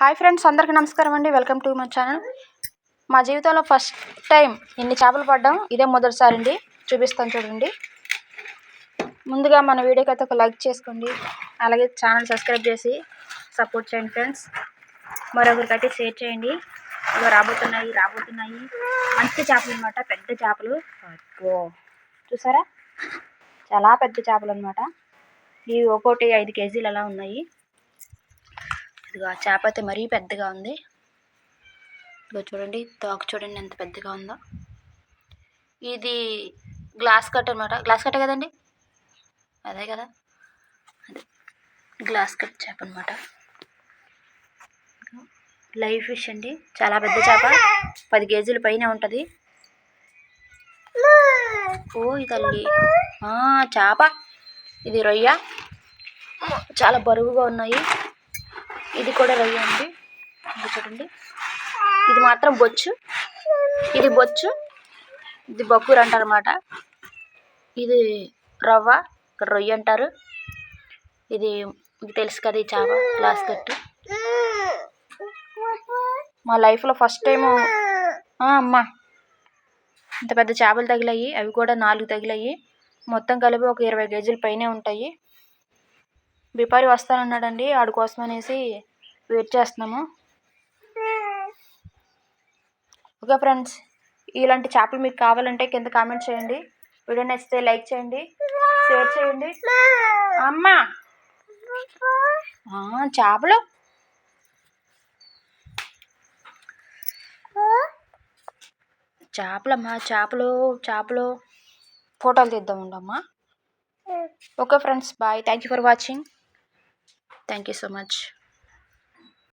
Hi friends అందరికీ నమస్కారం అండి. Welcome to my channel. మా జీవితంలో ఫస్ట్ టైం ఇన్ని చేపలు పడ్డాం ఇదే మొదటిసారి అండి. చూపిస్తాను చూడండి. ముందుగా మన వీడియోకి అయితే ఒక లైక్ చేసుకోండి. అలాగే ఛానల్ సబ్స్క్రైబ్ చేసి సపోర్ట్ చేయండి ఫ్రెండ్స్. మరొకరికైతే షేర్ చేయండి. ఇవి రాబోతున్నాయి రాబోతున్నాయి. మంచి చేపలు అనమాట పెద్ద చేపలు. చూసారా? చాలా పెద్ద చేపలు అనమాట ఇవి ఒక్కోటి ఐదు కేజీలు అలా ఉన్నాయి. ఇదిగో ఆ చేప అయితే మరీ పెద్దగా ఉంది. ఇదిగో చూడండి తోక చూడండి ఎంత పెద్దగా ఉందో. ఇది గ్లాస్ కట్ అనమాట గ్లాస్ కట్ కదండి? అదే కదా. అదే గ్లాస్ కట్ చేప అనమాట లైవ్ ఫిష్ అండి. చాలా పెద్ద చేప. పది కేజీల పైన ఉంటుంది. ఓ తల్లి చేప. ఇది రొయ్య. చాలా బరువుగా ఉన్నాయి. ఇది కూడా రొయ్య అండి. చూడండి. ఇది మాత్రం బొచ్చు. ఇది బొచ్చు. ఇది బొక్కూర అంటారు అనమాట ఇది రవ్వ ఇక్కడ రొయ్య అంటారు. ఇది మీకు తెలుసు కదా ఈ చేప గ్లాస్ కట్టు. మా లైఫ్లో ఫస్ట్ టైము అమ్మా. ఇంత పెద్ద చేపలు తగిలాయి అవి కూడా నాలుగు తగిలాయి. మొత్తం కలిపి ఒక ఇరవై కేజీల పైనే ఉంటాయి. బిపారి వస్తానన్నాడండి ఆడి కోసం అనేసి వెయిట్ చేస్తున్నాము. ఓకే ఫ్రెండ్స్ ఇలాంటి చేపలు మీకు కావాలంటే కింద కామెంట్ చేయండి. వీడియో నచ్చితే లైక్ చేయండి షేర్ చేయండి. అమ్మా! చేపలు? చేపలమ్మా చేపలు చేపలు. ఫోటోలు తీద్దాం ఉండమ్మా okay friends bye. Thank you for watching thank you so much